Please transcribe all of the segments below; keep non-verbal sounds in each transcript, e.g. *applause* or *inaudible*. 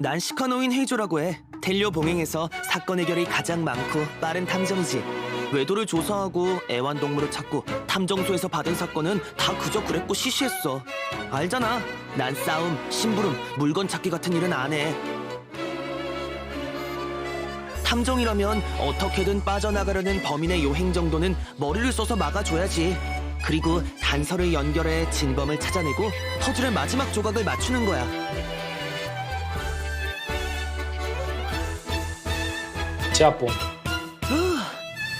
난 시카노인 헤이조라고 해. 텔리오 봉행에서 사건 해결이 가장 많고 빠른 탐정이지. 외도를 조사하고 애완동물을 찾고 탐정소에서 받은 사건은 다 그저 그랬고 시시했어. 알잖아. 난 싸움, 심부름, 물건 찾기 같은 일은 안 해. 탐정이라면 어떻게든 빠져나가려는 범인의 요행 정도는 머리를 써서 막아줘야지. 그리고 단서를 연결해 진범을 찾아내고 퍼즐의 마지막 조각을 맞추는 거야. 제압본. 후,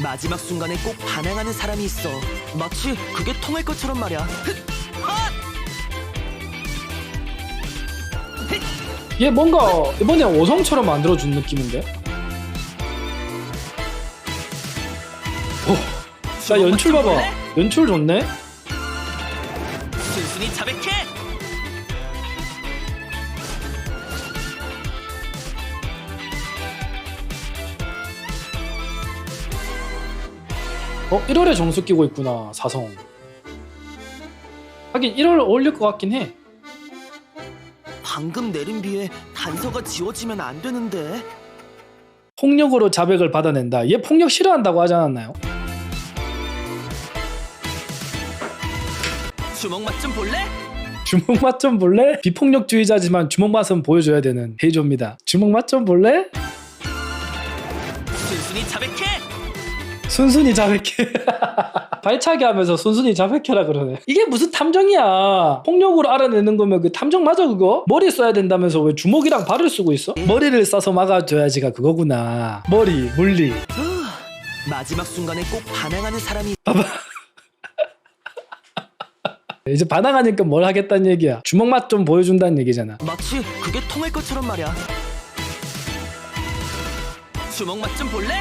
마지막 순간에 꼭 반항하는 사람이 있어. 마치 그게 통할 것처럼 말이야. 얘 뭔가 이번에 오성처럼 만들어준 느낌인데? 오, 자 연출 봐봐. 연출 좋네? 순순히 자백해! 어, 1월에 정수 끼고 있구나, 사성. 하긴 1월 어울릴 것 같긴 해. 방금 내린 비에 단서가 지워지면 안 되는데. 폭력으로 자백을 받아낸다. 얘 폭력 싫어한다고 하지 않았나요? 주먹 맛 좀 볼래? 주먹 맛 좀 볼래? 비폭력주의자지만 주먹 맛은 보여줘야 되는 헤이조입니다. 주먹 맛 좀 볼래? 순순히 자백해! 순순히 자백해. *laughs* 발차기 하면서 순순히 자백해라 그러네. 이게 무슨 탐정이야. 폭력으로 알아내는 거면 그 탐정 맞아 그거? 머리 써야 된다면서 왜 주먹이랑 발을 쓰고 있어? 머리를 써서 막아줘야지가 그거구나. 머리, 물리. 후, 마지막 순간에 꼭 반항하는 사람이 *laughs* 이제 반항하니까 뭘 하겠다는 얘기야. 주먹 맛 좀 보여준다는 얘기잖아. 마치 그게 통할 것처럼 말이야. 주먹 맛 좀 볼래?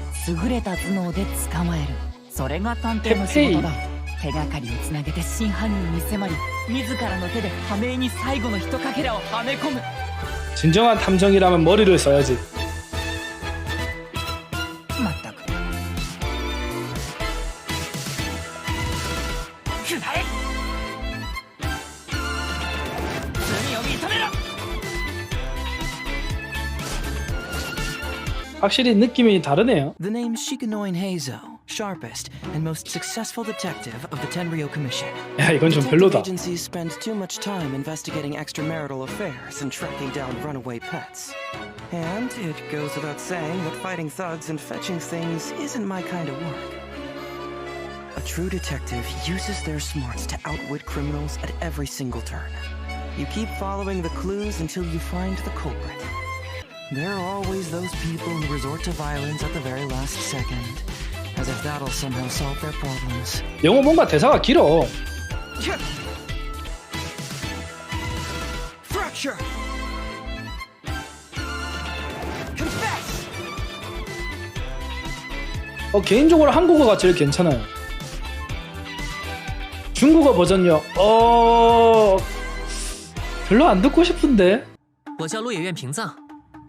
優れた頭脳で捕まえるそれが探偵の仕事だ手がかりをつなげて真犯人に迫り自らの手で破命に最後の一かけらをはめ込む 진정한 탐정이라면 머리를 써야지. 확실히 느낌이 다르네요. The name Shikanoin Heizo, sharpest and most successful detective of the Tenryo Commission. 야 이건 좀 Detective 별로다. agencies spend too much time investigating extramarital affairs and tracking down runaway pets. And it goes without saying that fighting thugs and fetching things isn't my kind of work. A true detective uses their smarts to outwit criminals at every single turn. You keep following the clues until you find the culprit. There are always those people who resort to violence at the very last second, as if that'll somehow solve their problems. 영어 뭔가 대사가 길어. Fracture! Confess! 어, 개인적으로 한국어가 제일 괜찮아요. 중국어 버전요. 어 별로 안 듣고 싶은데. 我叫落野院平藏，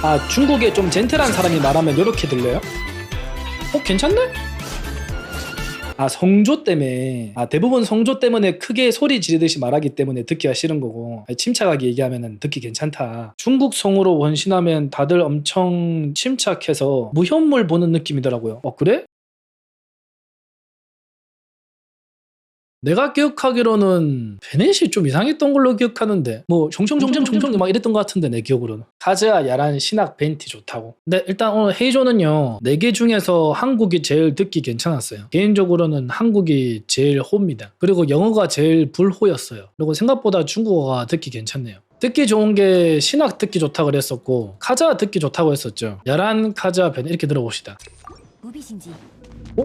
아 중국에 좀 젠틀한 사람이 말하면 이렇게 들려요? 어 괜찮네? 아 성조 때문에 아 대부분 성조 때문에 크게 소리 지르듯이 말하기 때문에 듣기가 싫은 거고 침착하게 얘기하면 듣기 괜찮다 중국 성으로 원신하면 다들 엄청 침착해서 무현물 보는 느낌이더라고요 어 그래? 내가 기억하기로는 베넷이 좀 이상했던 걸로 기억하는데 뭐 종종 종종 종종 막 이랬던 것 같은데 내 기억으로는. 카즈아 야란 신학 벤티 좋다고. 근데 일단 오늘 헤이조는요 네개 중에서 한국이 제일 듣기 괜찮았어요. 개인적으로는 한국이 제일 호입니다. 그리고 영어가 제일 불호였어요. 그리고 생각보다 중국어가 듣기 괜찮네요. 듣기 좋은 게 신학 듣기 좋다고 그랬었고 카자 듣기 좋다고 했었죠. 야란 카자 벤 이렇게 들어봅시다. 무비신지. 어?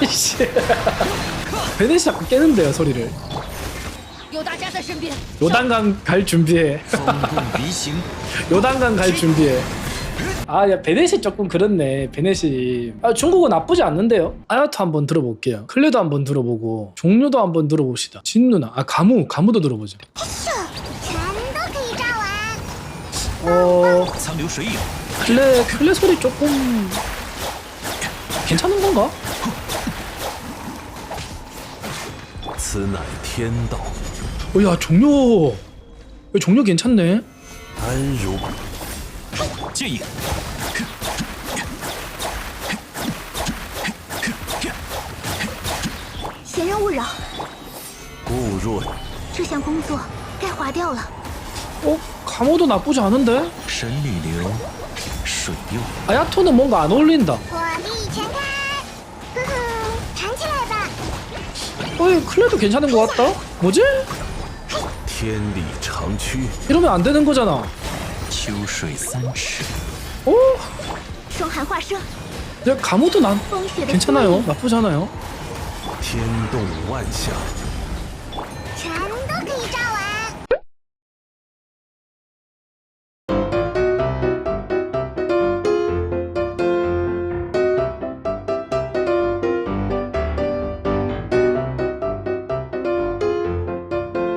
아이씨. 베넷이 자꾸 깨는데요 소리를. 요단강 갈 준비해. 요단강 갈 준비해. 아야 베넷이 조금 그렇네 베넷이. 아, 중국어 나쁘지 않는데요? 아야토 한번 들어볼게요. 클레도 한번 들어보고 종류도 한번 들어봅시다. 진누나. 아 가무 가무도 들어보죠. 어. 어. 클레 클레 소리 조금 괜찮은 건가? 此乃天道， 어야 종료 야, 종료 괜찮네 安如剑影，闲人勿扰，故若这项工作该划掉了。 어 가모도 나쁘지 않은데 神女流，水右 아야토는 뭔가 안 어울린다 火力全 어이 클레도 괜찮은 것 같다? 뭐지? 이러면 안 되는 거잖아. 오? 야, 가무도 난 괜찮아요. 나쁘잖아요.